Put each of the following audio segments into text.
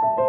Thank you.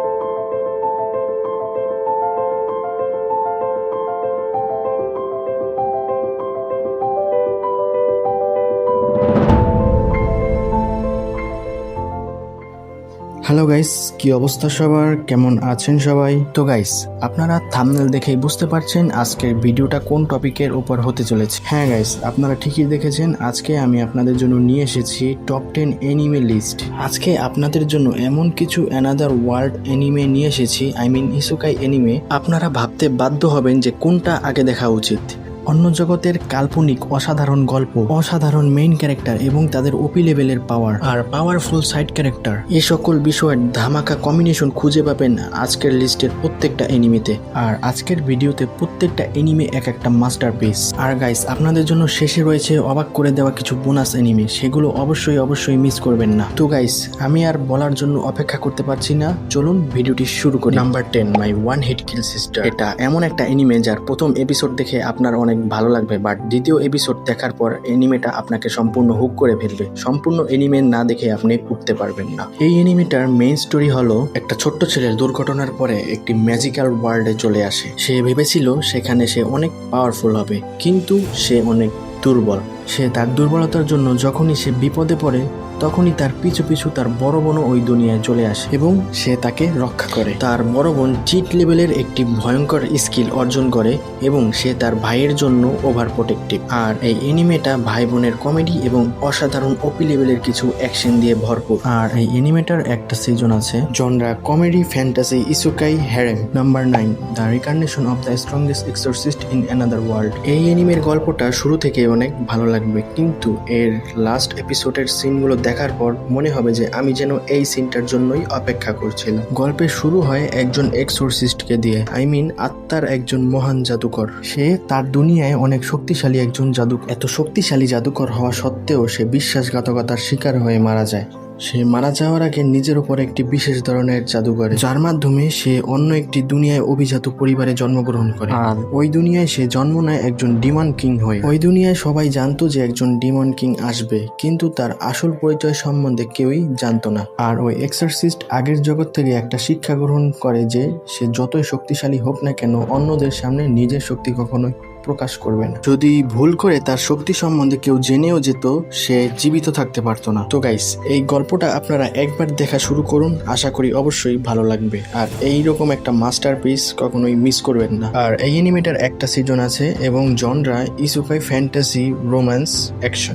Hello guys কি অবস্থা সবার? কেমন আছেন সবাই? তো গাইস আপনারা থামনেল দেখেই বুঝতে পারছেন আজকের ভিডিওটা কোন টপিকের উপর হতে চলেছে। হ্যাঁ গাইস আপনারা ঠিকই দেখেছেন, আজকে আমি আপনাদের জন্য নিয়ে এসেছি টপ টেন এনিমে লিস্ট আজকে আপনাদের জন্য এমন কিছু অ্যানাদার ওয়ার্ল্ড এনিমে নিয়ে এসেছি আই মিন ইসুকাই এনিমে আপনারা ভাবতে বাধ্য হবেন যে কোনটা আগে দেখা উচিত। অন্য জগতের কাল্পনিক অসাধারণ গল্প, অসাধারণ মেইন ক্যারেক্টার এবং তাদের ওপি লেভেলের পাওয়ার আর পাওয়ারফুল সাইড ক্যারেক্টার এই সকল বিষয়ের ধামাকা কম্বিনেশন খুঁজে পাবেন আজকের লিস্টের প্রত্যেকটা এনিমেতে আর আজকের ভিডিওতে প্রত্যেকটা এনিমে এক একটা মাস্টার পিস আর গাইস আপনাদের জন্য শেষে রয়েছে অবাক করে দেওয়া কিছু বোনাস এনিমে সেগুলো অবশ্যই অবশ্যই মিস করবেন না। তো গাইস আমি আর বলার জন্য অপেক্ষা করতে পারছি না। চলুন ভিডিওটি শুরু করি। Number ten my one hit kill sister এটা এমন একটা এনিমে যার প্রথম এপিসোড দেখে আপনার অনেক ভালো লাগবে বাট দ্বিতীয় এপিসোড দেখার পর এনিমেটা আপনাকে সম্পূর্ণ হুক করে ফেলবে। সম্পূর্ণ এনিমে না দেখে আপনি উঠতে পারবেন না। এই এনিমেটার মেইন স্টোরি হলো একটা ছোট্ট ছেলের দুর্ঘটনার পরে একটি ম্যাজিক্যাল ওয়ার্ল্ডে চলে আসে। সে ভেবেছিল সেখানে সে অনেক পাওয়ারফুল হবে, কিন্তু সে অনেক দুর্বল। সে তার দুর্বলতার জন্য যখনই সে বিপদে পড়ে তখনই তার পিছু পিছু তার বড় বোনও ওই দুনিয়ায় চলে আসে এবং সে তাকে রক্ষা করে। তার বড় বোন চিট লেভেলের একটি ভয়ঙ্কর স্কিল অর্জন করে এবং সে তার ভাইয়ের জন্য ওভার প্রোটেক্টিভ আর এই এনিমেটা ভাই বোনের কমেডি এবং অসাধারণ ওপি লেভেলের কিছু অ্যাকশন দিয়ে ভরপুর। আর এই এনিমেটার একটা সিজন আছে genre comedy fantasy ইসুকাই harem number nine the reincarnation of the strongest exorcist in another world এই এনিমের গল্পটা শুরু থেকে অনেক ভালো লাগবে, কিন্তু এর লাস্ট এপিসোডের সিনগুলো দেখার পর মনে হবে যে আমি যেন এই সিনটার জন্যই অপেক্ষা করছিলাম। গল্পের শুরু হয় একজন এক্সোরসিস্টকে দিয়ে। আই মিন আত্মার একজন মহান জাদুকর। সে তার দুনিয়ায় অনেক শক্তিশালী একজন জাদুকর এত শক্তিশালী জাদুকর হওয়া সত্ত্বেও সে বিশ্বাসঘাতকতার শিকার হয়ে মারা যায়। সে মারা যাওয়ার আগে নিজের উপর একটি বিশেষ ধরনের জাদু করে যার মাধ্যমে সে অন্য একটি দুনিয়ায় অভিজাত পরিবারে জন্মগ্রহণ করে। আর ওই দুনিয়ায় সে জন্ম নেয় একজন ডিমন কিং হয়ে। ওই দুনিয়ায় সবাই জানতো যে একজন ডিমন কিং আসবে কিন্তু তার আসল পরিচয় সম্বন্ধে কেউই জানতো না। আর ওই এক্সারসিস্ট আগের জগৎ থেকে একটা শিক্ষা গ্রহণ করে যে সে যতই শক্তিশালী হোক না কেন অন্যদের সামনে নিজের শক্তি কখনোই প্রকাশ করবে না। যদি ভুল করে তার শক্তি সম্বন্ধে কেউ জেনেও যেত, সে জীবিত থাকতে পারতো না। তো গাইস এই গল্পটা আপনারা একবার দেখা শুরু করুন। আশা করি অবশ্যই ভালো লাগবে। আর এই রকম একটা মাস্টার পিস কখনোই মিস করবেন না। আর এই অ্যানিমেটার একটা সিজন আছে এবং genre ইসুকাই fantasy romance action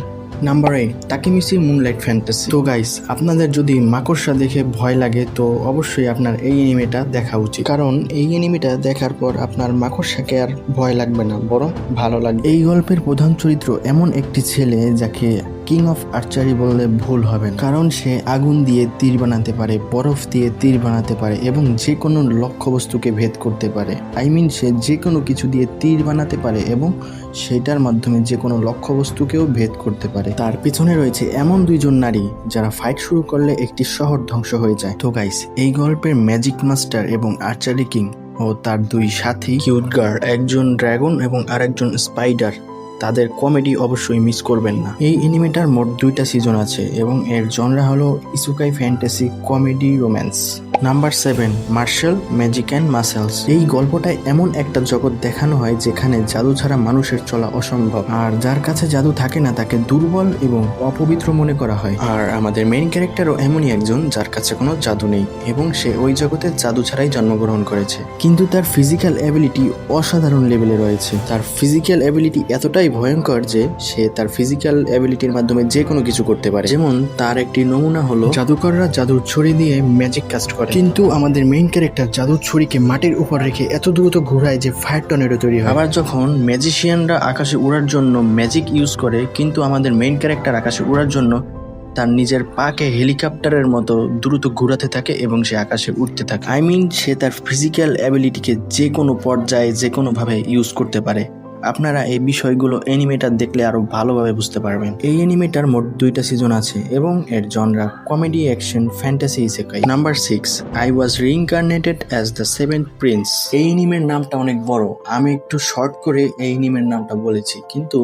number eight তাকিমিসি moonlight fantasy তো গাইস আপনাদের যদি মাকড়সা দেখে ভয় লাগে, তো অবশ্যই আপনার এই এনিমেটা দেখা উচিত। কারণ এই এনিমেটা দেখার পর আপনার মাকড়সাকে আর ভয় লাগবে না, বরং ভালো লাগবে। এই গল্পের প্রধান চরিত্র এমন একটি ছেলে যাকে কিং অফ আর্চারি বললে ভুল হবে কারণ সে আগুন দিয়ে তীর বানাতে পারে, বরফ দিয়ে তীর বানাতে পারে, এবং যে কোনো লক্ষ্যবস্তুকে ভেদ করতে পারে। আই মিন সে যে কোনো কিছু দিয়ে তীর বানাতে পারে, এবং সেটার মাধ্যমে যে কোনো লক্ষ্যবস্তুকেও ভেদ করতে পারে। তার পিছনে রয়েছে এমন দুইজন নারী যারা ফাইট শুরু করলে একটি শহর ধ্বংস হয়ে যায়। তো গাইস এই গল্পের ম্যাজিক মাস্টার এবং আর্চারি কিং ও তার দুই সাথী কিউট গার্ড একজন ড্রাগন এবং আরেকজন স্পাইডার তাদের কমেডি অবশ্যই মিস করবেন না। এই এনিমেটার মোট দুইটা সিজন আছে এবং এর জনরা হলো ইসুকাই fantasy comedy romance number seven martial magic and muscles এই গল্পটায় এমন একটা জগৎ দেখানো হয় যেখানে জাদু ছাড়া মানুষের চলা অসম্ভব। আর যার কাছে জাদু থাকে না, তাকে দুর্বল এবং অপবিত্র মনে করা হয়। আর আমাদের মেইন ক্যারেক্টারও এমনই একজন যার কাছে কোনো জাদু নেই, এবং সে ওই জগতে জাদু ছাড়াই জন্মগ্রহণ করেছে। কিন্তু তার ফিজিক্যাল অ্যাবিলিটি অসাধারণ লেভেলে রয়েছে। তার ফিজিক্যাল অ্যাবিলিটি এতটাই ভয়ঙ্কর যে সে তার ফিজিক্যাল অ্যাবিলিটির মাধ্যমে যে কোনো কিছু করতে পারে। যেমন তার একটি নমুনা হলো, জাদুকররা জাদুর ছড়ি দিয়ে ম্যাজিক কাস্ট করে। কিন্তু আমাদের মেইন ক্যারেক্টার জাদুর ছড়িকে মাটির উপর রেখে এত দ্রুত ঘোরায় যে ফায়ার টর্নেডো তৈরি হয়। আবার যখন ম্যাজিশিয়ানরা আকাশে উড়ার জন্য ম্যাজিক ইউজ করে কিন্তু আমাদের মেইন ক্যারেক্টার আকাশে উড়ার জন্য তার নিজের পাকে হেলিকপ্টারের মতো দ্রুত ঘুরাতে থাকে এবং সে আকাশে উঠতে থাকে। আই মিন সে তার ফিজিক্যাল অ্যাবিলিটিকে যে কোনো পর্যায়ে যে কোনোভাবে ইউজ করতে পারে। আপনারা এই বিষয়গুলো অ্যানিমেটার দেখলে আরও ভালোভাবে বুঝতে পারবেন। এই অ্যানিমেটার মোট দুইটা সিজন আছে এবং এর genre comedy, action, fantasy, isekai. Number six I was reincarnated as the seven prince এই অ্যানিমের নামটা অনেক বড়। আমি একটু শর্ট করে এই অ্যানিমের নামটা বলেছি, কিন্তু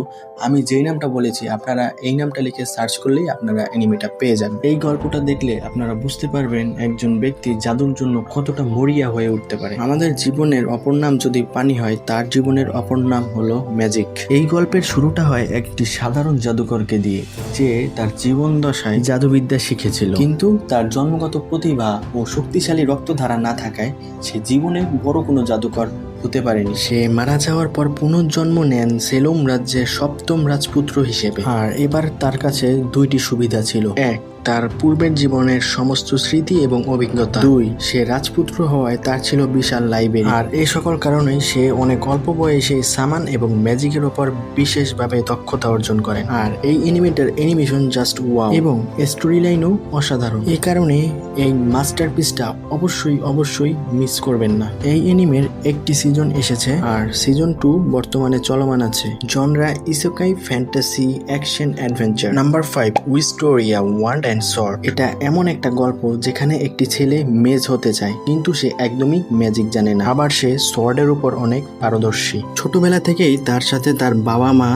আমি যেই নামটা বলেছি, আপনারা এই নামটা লিখে সার্চ করলেই আপনারা অ্যানিমেটা পেয়ে যাবেন। এই গল্পটা দেখলে আপনারা বুঝতে পারবেন একজন ব্যক্তি জাদুর জন্য কতটা মরিয়া হয়ে উঠতে পারে। আমাদের জীবনের অপর নাম যদি পানি হয়, তার জীবনের অপর নাম হলো ম্যাজিক। এই গল্পের শুরুটা হয় একটি সাধারণ জাদুকরকে দিয়ে, যে তার জীবন দশায় জাদুবিদ্যা শিখেছিল। কিন্তু তার জন্মগত প্রতিভা ও শক্তিশালী রক্তধারা না থাকায় সে জীবনে বড় কোনো জাদুকর হতে পারেনি। সে মারা যাওয়ার পর পুনর্জন্ম নেন সেলম রাজ্যের সপ্তম রাজপুত্র হিসেবে। আর এবার তার কাছে দুইটি সুবিধা ছিল। এক তার পূর্বের জীবনের সমস্ত স্মৃতি এবং অভিজ্ঞতা। দুই। সে রাজপুত্র হওয়ায় তার ছিল বিশাল লাইব্রেরি। আর এই সকল কারণেই সে অনেক অল্প বয়সে সামান এবং ম্যাজিকের উপর বিশেষভাবে দক্ষতা অর্জন করেন। আর এই এনিমেটের অ্যানিমেশন জাস্ট ওয়াও। এবং স্টোরি লাইনও অসাধারণ। এই কারণে এই মাস্টারপিসটা অবশ্যই অবশ্যই মিস করবেন না। এই এনিমের একটি সিজন এসেছে আর সিজন টু বর্তমানে চলমান আছে। Genre ইসোকাই fantasy action adventure. Number five Wistoria wand and sword এটা এমন একটা গল্প যেখানে একটি ছেলে মেজ হতে চায়, কিন্তু সে একদমই ম্যাজিক জানে না। আবার সে সোয়ার্ডের উপর অনেক পারদর্শী। ছোটবেলা থেকেই তার সাথে তার বাবা মা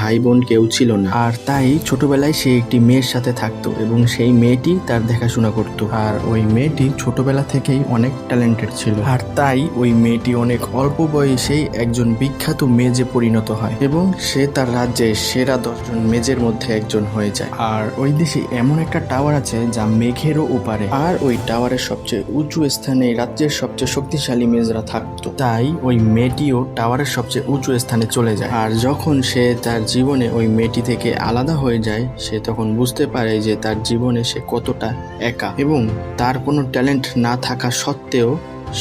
ভাই বোন কেউ ছিল না। আর তাই ছোটবেলায় সে একটি মেয়ের সাথে থাকতো এবং সেই মেয়েটি তার দেখাশোনা করত। আর ওই মেয়েটি ছোটবেলা থেকেই অনেক ট্যালেন্টেড ছিল। আর তাই ওই মেয়েটি অনেক অল্প বয়সেই একজন বিখ্যাত মেজে পরিণত হয় এবং সে তার রাজ্যের সেরা দশজন মেজের মধ্যে একজন হয়ে যায়। আর ওই দেশে এমন একটা টাওয়ার আছে যা মেঘেরও ওপারে। আর ওই টাওয়ারের সবচেয়ে উঁচু স্থানে রাজ্যের সবচেয়ে শক্তিশালী মেজরা থাকতো। তাই ওই মেয়েটিও টাওয়ারের সবচেয়ে উঁচু স্থানে চলে যায়। আর যখন সে তার জীবনে ওই মেয়েটি থেকে আলাদা হয়ে যায়, সে তখন বুঝতে পারে যে তার জীবনে সে কতটা একা এবং তার কোনো ট্যালেন্ট না থাকা সত্ত্বেও,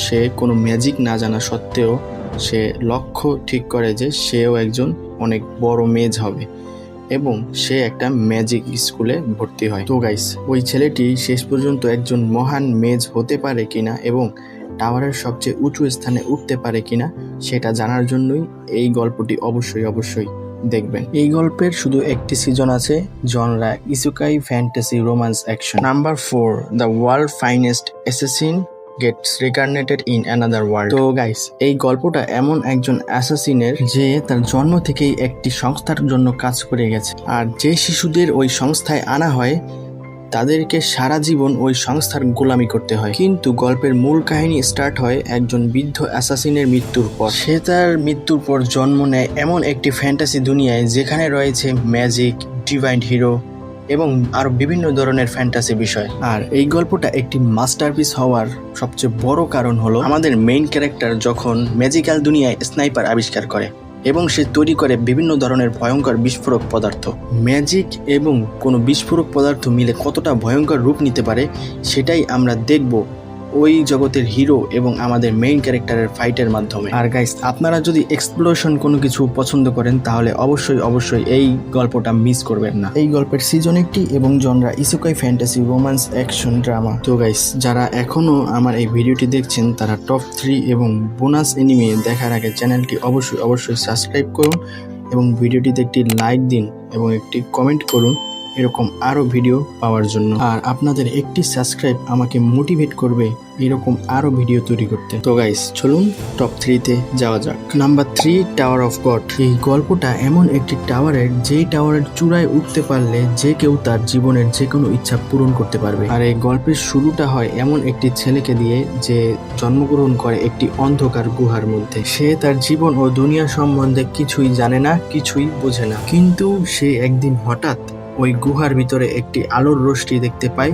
সে কোনো ম্যাজিক না জানা সত্ত্বেও, সে লক্ষ্য ঠিক করে যে সেও একজন অনেক বড় মেজ হবে এবং সে একটা ম্যাজিক স্কুলে ভর্তি হয়। তো গাইস ওই ছেলেটি শেষ পর্যন্ত একজন মহান মেজ হতে পারে কিনা এবং টাওয়ারের সবচেয়ে উঁচু স্থানে উঠতে পারে কিনা, সেটা জানার জন্যই এই গল্পটি অবশ্যই অবশ্যই। দেখবেন এই গল্পের শুধু একটি সিজন আছে genre ইসুকাই fantasy romance action number four the world finest assassin gets reincarnated in another world তো গাইস এই গল্পটা এমন একজন অ্যাসাসিনের যে তার জন্ম থেকেই একটি সংস্থার জন্য কাজ করে গেছে। আর যে শিশুদের ওই সংস্থায় আনা হয় তাদেরকে সারা জীবন ওই সংস্থার গোলামি করতে হয়। কিন্তু গল্পের মূল কাহিনী স্টার্ট হয় একজন বৃদ্ধ অ্যাসাসিনের মৃত্যুর পর। সে তার মৃত্যুর পর জন্ম নেয় এমন একটি ফ্যান্টাসি দুনিয়ায় যেখানে রয়েছে ম্যাজিক, ডিভাইন হিরো এবং আরও বিভিন্ন ধরনের ফ্যান্টাসি বিষয়। আর এই গল্পটা একটি মাস্টারপিস হওয়ার সবচেয়ে বড় কারণ হলো, আমাদের মেইন ক্যারেক্টার যখন ম্যাজিক্যাল দুনিয়ায় স্নাইপার আবিষ্কার করে এবং সে তৈরি করে বিভিন্ন ধরনের ভয়ঙ্কর বিস্ফোরক পদার্থ। ম্যাজিক এবং কোনো বিস্ফোরক পদার্থ মিলে কতটা ভয়ঙ্কর রূপ নিতে পারে, সেটাই আমরা দেখব ওই জগতের হিরো এবং আমাদের মেইন ক্যারেক্টারের ফাইটের মাধ্যমে। আর গাইস আপনারা যদি এক্সপ্লোশন কোনো কিছু পছন্দ করেন, তাহলে অবশ্যই অবশ্যই এই গল্পটা মিস করবেন না। এই গল্পের সিজন একটি এবং জনরা ইসুকাই ফ্যান্টাসি রোমান্স অ্যাকশন ড্রামা তো গাইস যারা এখনও আমার এই ভিডিওটি দেখছেন, তারা টপ থ্রি এবং বোনাস এনিমে দেখার আগে চ্যানেলটি অবশ্যই অবশ্যই সাবস্ক্রাইব করুন এবং ভিডিওটিতে একটি লাইক দিন এবং একটি কমেন্ট করুন। এরকম আরও ভিডিও পাওয়ার জন্য। আর আপনাদের একটি সাবস্ক্রাইব আমাকে মোটিভেট করবে এরকম আরও ভিডিও তৈরি করতে। তো গাইস চলুন টপ থ্রিতে যাওয়া যাক। Number three tower of god এই গল্পটা এমন একটি টাওয়ারের যেই টাওয়ারের চূড়ায় উঠতে পারলে যে কেউ তার জীবনের যে কোনো ইচ্ছা পূরণ করতে পারবে। আর এই গল্পের শুরুটা হয় এমন একটি ছেলেকে দিয়ে, যে জন্মগ্রহণ করে একটি অন্ধকার গুহার মধ্যে। সে তার জীবন ও দুনিয়া সম্বন্ধে কিছুই জানে না, কিছুই বোঝে না। কিন্তু সে একদিন হঠাৎ ওই গুহার ভিতরে একটি আলোর রশ্মি দেখতে পায়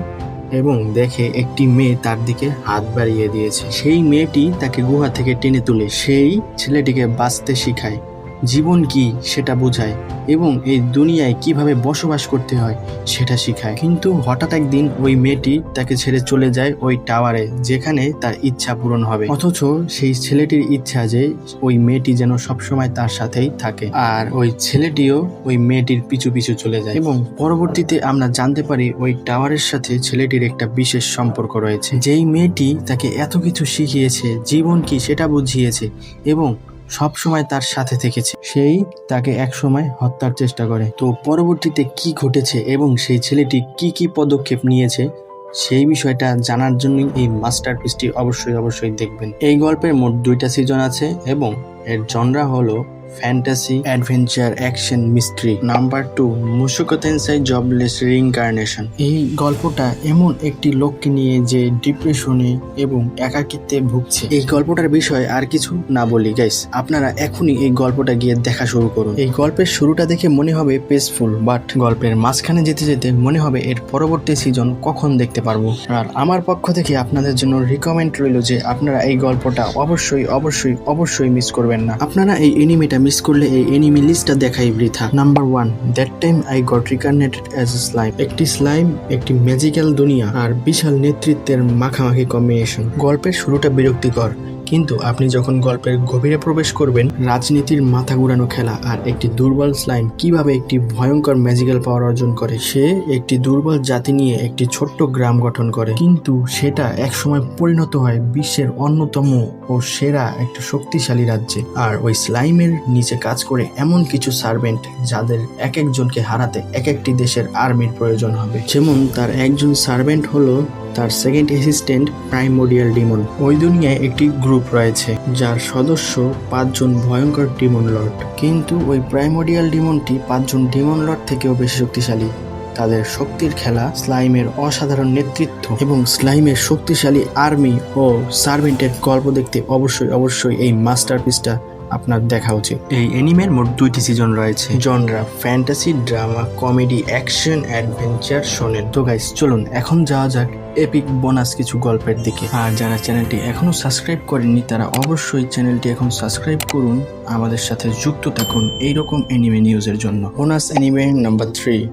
এবং দেখে একটি মেয়ে তার দিকে হাত বাড়িয়ে দিয়েছে। সেই মেয়েটি তাকে গুহা থেকে টেনে তুলে, সেই ছেলেটিকে বাঁচতে শিখায়। জীবন কি সেটা বোঝায় এবং এই দুনিয়ায় কীভাবে বসবাস করতে হয় সেটা শিখায়। কিন্তু হঠাৎ একদিন ওই মেয়েটি তাকে ছেড়ে চলে যায় ওই টাওয়ারে যেখানে তার ইচ্ছা পূরণ হবে। অথচ সেই ছেলেটির ইচ্ছা যে ওই মেয়েটি যেন সবসময় তার সাথেই থাকে। আর ওই ছেলেটিও ওই মেয়েটির পিছু পিছু চলে যায়। এবং পরবর্তীতে আমরা জানতে পারি ওই টাওয়ারের সাথে ছেলেটির একটা বিশেষ সম্পর্ক রয়েছে। যেই মেয়েটি তাকে এত কিছু শিখিয়েছে, জীবন কি সেটা বুঝিয়েছে এবং সব সময় তার সাথে থেকেছে। সেই তাকে এক সময় হত্যার চেষ্টা করে। তো পরবর্তীতে কি ঘটেছে এবং সেই ছেলেটি কি কি পদক্ষেপ নিয়েছে, সেই বিষয়টা জানার জন্যই এই মাস্টার পিসটি অবশ্যই অবশ্যই দেখবেন। এই গল্পের মোট দুইটা সিজন আছে এবং এর জনরা হলো fantasy, adventure, action, mystery. Number two মুসুকো তেনসাই জবলেস রিইনকার্নেশন। এই গল্পটা এমন একটি লোককে নিয়ে যে ডিপ্রেশনে এবং একাকিত্বে ভুগছে। এই গল্পটার বিষয় আর কিছু না বলি গাইস আপনারা এখনই এই গল্পটা গিয়ে দেখা শুরু করুন। এই গল্পের শুরুটা দেখে মনে হবে পেসফুল বাট গল্পের মাঝখানে যেতে যেতে মনে হবে এর পরবর্তী সিজন কখন দেখতে পারব। আর আমার পক্ষ থেকে আপনাদের জন্য রিকমেন্ড রইল যে আপনারা এই গল্পটা অবশ্যই অবশ্যই অবশ্যই মিস করবেন না। আপনারা এই এনিমিটা মিস করলে এই এনিমি লিস্টটা দেখাই বৃথা। Number one that time I got reincarnated as a slime একটি স্লাইম একটি ম্যাজিক্যাল দুনিয়া, আর বিশাল নেতৃত্বের মাখামাখি কম্বিনেশন গল্পের শুরুটা বিরক্তিকর। কিন্তু আপনি যখন গল্পের গভীরে প্রবেশ করবেন, রাজনীতির মাথা ঘুরানো খেলা আর একটি দুর্বল স্লাইম কীভাবে একটি ভয়ঙ্কর ম্যাজিক্যাল পাওয়ার অর্জন করে, সে একটি দুর্বল জাতি নিয়ে একটি ছোট্ট গ্রাম গঠন করে। কিন্তু সেটা একসময় পরিণত হয় বিশ্বের অন্যতম ও সেরা একটি শক্তিশালী রাজ্যে। আর ওই স্লাইমের নিচে কাজ করে এমন কিছু সার্ভেন্ট যাদের এক একজনকে হারাতে এক একটি দেশের আর্মির প্রয়োজন হবে। যেমন তার একজন সার্ভেন্ট হলো তার সেকেন্ড অ্যাসিস্ট্যান্ট প্রাইমোডিয়াল ডিমন ওই দুনিয়ায় একটি গ্রুপ রয়েছে, যার সদস্য পাঁচজন ভয়ঙ্কর ডিমন লর্ড কিন্তু ওই প্রাইমোডিয়াল ডিমনটি পাঁচজন ডিমন লর্ড থেকেও বেশি শক্তিশালী। তাদের শক্তির খেলা স্লাইমের অসাধারণ নেতৃত্ব এবং স্লাইমের শক্তিশালী আর্মি ও সার্ভেন্টের গল্প দেখতে অবশ্যই অবশ্যই এই মাস্টারপিসটা আপনার দেখা উচিত। এই এনিমের মোট দুইটি সিজন রয়েছে। Genre fantasy drama comedy action adventure শোনেন তো গাইস চলুন, এখন যাওয়া যাক এপিক বোনাস কিছু গল্পের দিকে। আর যারা চ্যানেলটি এখনও সাবস্ক্রাইব করেননি, তারা অবশ্যই চ্যানেলটি এখন সাবস্ক্রাইব করুন। আমাদের সাথে যুক্ত থাকুন এইরকম অ্যানিমে নিউজের জন্য। Bonus anime number three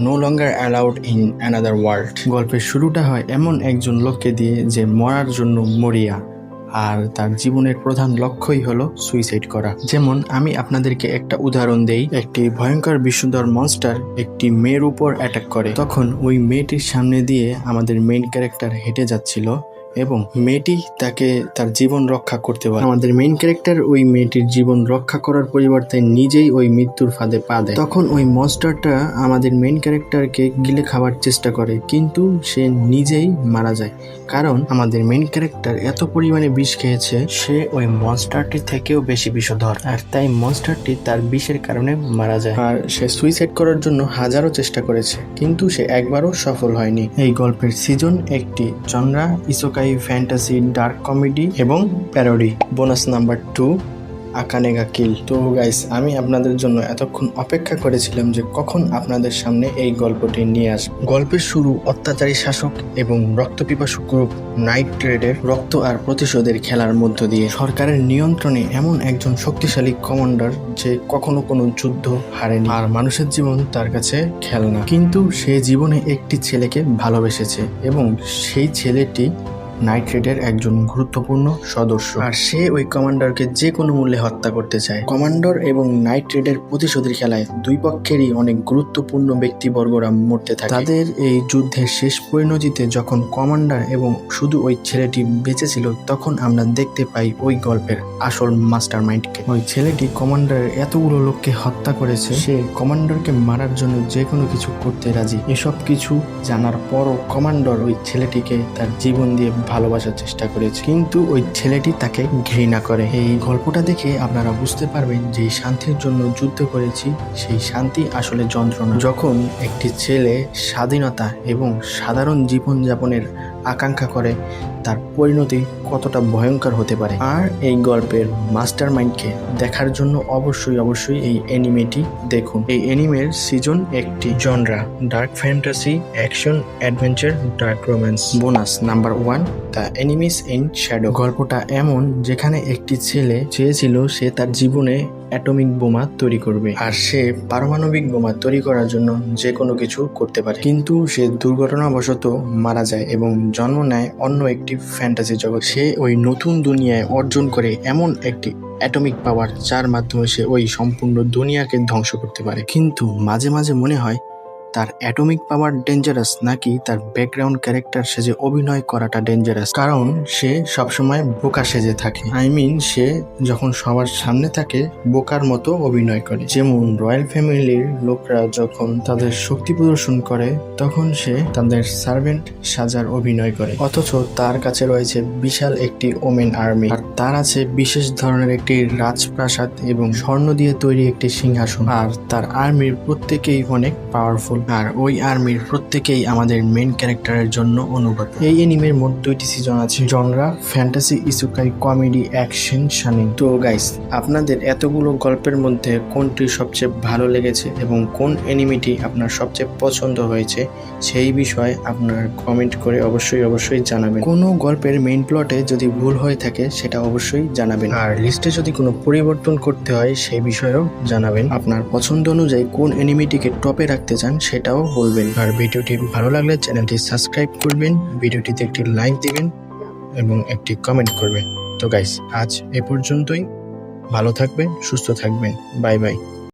no longer allowed in another world গল্পের শুরুটা হয় এমন একজন লোককে দিয়ে যে মরার জন্য মরিয়া। আর তার জীবনের প্রধান লক্ষ্যই হলো সুইসাইড করা। যেমন আমি আপনাদেরকে একটা উদাহরণ দেই, একটি ভয়ঙ্কর বিষ্ণুধর মনস্টার একটি মেয়ের উপর অ্যাটাক করে। তখন ওই মেয়েটির সামনে দিয়ে আমাদের মেইন ক্যারেক্টার হেঁটে যাচ্ছিল। এবং মেয়েটি তাকে তার জীবন রক্ষা করতে পারে। আমাদের মেইন ক্যারেক্টার ওই মেয়েটির জীবন রক্ষা করার পরিবর্তে নিজেই ওই মৃত্যুর ফাঁদে পা দেয়। তখন ওই মনস্টারটা আমাদের মেইন ক্যারেক্টারকে গিলে খাবার চেষ্টা করে, কিন্তু সে নিজেই মারা যায়। কারণ আমাদের মেইন ক্যারেক্টার এত পরিমাণে বিষ খেয়েছে, সে ওই মনস্টারটি থেকেও বেশি বিষধর। আর তাই মনস্টারটি তার বিষের কারণে মারা যায়। আর সে সুইসাইড করার জন্য হাজারো চেষ্টা করেছে, কিন্তু সে একবারও সফল হয়নি। এই গল্পের সিজন একটি, চন্দ্রা, ইসোকাই ফ্যান্টাসি, ডার্ক কমেডি এবং প্যারোডি। বোনাস নাম্বার টু, আকানেগা কিল। তো গাইস, আমি আপনাদের জন্য এতক্ষণ অপেক্ষা করেছিলাম যে কখন আপনাদের সামনে এই গল্পটি নিয়ে আসব। গল্পের শুরু অত্যাচারী শাসক এবং রক্তপিপাসু গ্রুপ নাইট ট্রেডের রক্ত আর প্রতিশোধের খেলার মধ্য দিয়ে। সরকারের নিয়ন্ত্রণে এমন একজন শক্তিশালী কমান্ডার যে কখনো কোনো যুদ্ধ হারেনি। আর মানুষের জীবন তার কাছে খেলনা। কিন্তু সে জীবনে একটি ছেলেকে ভালোবেসেছে এবং সেই ছেলেটি নাইট রেডের একজন গুরুত্বপূর্ণ সদস্য। আর সে ওই কমান্ডারকে যে কোনো মূল্যে হত্যা করতে চায়। কমান্ডার এবং নাইট রেডের প্রতিশোধের খেলায় দুই পক্ষেরই অনেক গুরুত্বপূর্ণ ব্যক্তিবর্গরা মরতে থাকে। তাদের এই যুদ্ধের শেষ পরিণতিতে যখন কমান্ডার এবং শুধু ওই ছেলেটি বেঁচে ছিল তখন আমরা দেখতে পাই ওই গল্পের আসল মাস্টার মাইন্ডকে ওই ছেলেটি কমান্ডারের এতগুলো লোককে হত্যা করেছে, সে কমান্ডারকে মারার জন্য যে কোনো কিছু করতে রাজি। এসব কিছু জানার পরও কমান্ডার ওই ছেলেটিকে তার জীবন দিয়ে ভালোবাসার চেষ্টা করেছে। কিন্তু ওই ছেলেটি তাকে ঘৃণা করে। এই গল্পটা দেখে আপনারা বুঝতে পারবেন যে শান্তির জন্য যুদ্ধ করেছি, সেই শান্তি আসলে যন্ত্রণা। যখন একটি ছেলে স্বাধীনতা এবং সাধারণ জীবনযাপনের আকাঙ্ক্ষা করে, তার পরিণতি কতটা ভয়ঙ্কর হতে পারে। আর এই গল্পের মাস্টার মাইন্ডকে দেখার জন্য অবশ্যই অবশ্যই এই অ্যানিমেটি দেখুন। এই অ্যানিমের সিজন একটি genre, dark fantasy, action, adventure, dark romance. Bonus number one, the eminence in shadow. গল্পটা এমন, যেখানে একটি ছেলে চেয়েছিল সে তার জীবনে অ্যাটমিক বোমা তৈরি করবে। আর সে পারমাণবিক বোমা তৈরি করার জন্য যে কোনো কিছু করতে পারে। কিন্তু সে দুর্ঘটনাবশত মারা যায় এবং জন্ম নেয় অন্য একটি ফ্যান্টাসি জগৎ। সে ওই নতুন দুনিয়ায় অর্জন করে এমন একটি অ্যাটমিক পাওয়ার, যার মাধ্যমে সে ওই সম্পূর্ণ দুনিয়াকে ধ্বংস করতে পারে। কিন্তু মাঝে মাঝে মনে হয় তার অ্যাটমিক পাওয়ার ডেঞ্জারাস নাকি তার ব্যাকগ্রাউন্ড ক্যারেক্টার সেজে অভিনয় করাটা ডেঞ্জারাস। কারণ সে সবসময় বোকা সেজে থাকে। আই মিন, সে যখন সবার সামনে থাকে, বোকার মতো অভিনয় করে। যেমন রয়্যাল ফ্যামিলির লোকরা যখন তাদের শক্তি প্রদর্শন করে, তখন সে তাদের সার্ভেন্ট সাজার অভিনয় করে। অথচ তার কাছে রয়েছে বিশাল একটি ওমেন আর্মি। আর তার আছে বিশেষ ধরনের একটি রাজপ্রাসাদ এবং স্বর্ণ দিয়ে তৈরি একটি সিংহাসন। আর তার আর্মির প্রত্যেকেই অনেক পাওয়ারফুল আর ওই আর্মির প্রত্যেকেই আমাদের মেন ক্যারেক্টারের জন্য অনুগত। এই এনিমের মোট দুইটি সিজন আছে। জনরা ফ্যান্টাসি ইসুকাই কমেডি অ্যাকশন শানিং তো গাইস আপনাদের এতগুলো গল্পের মধ্যে কোনটি সবচেয়ে ভালো লেগেছে এবং কোন এনিমিটি আপনার সবচেয়ে পছন্দ হয়েছে সেই বিষয়ে আপনার কমেন্ট করে অবশ্যই অবশ্যই জানাবেন। কোনো গল্পের মেইন প্লটে যদি ভুল হয়ে থাকে, সেটা অবশ্যই জানাবেন। আর লিস্টে যদি কোনো পরিবর্তন করতে হয়, সেই বিষয়েও জানাবেন। আপনার পছন্দ অনুযায়ী কোন এনিমিটিকে টপে রাখতে চান সেটাও বলবেন। আর ভিডিওটি ভালো লাগলে চ্যানেলটি সাবস্ক্রাইব করবেন, ভিডিওটিতে একটি লাইক দিবেন এবং একটি কমেন্ট করবেন। তো গাইস, আজ এ পর্যন্তই। ভালো থাকবেন, সুস্থ থাকবেন। Bye bye.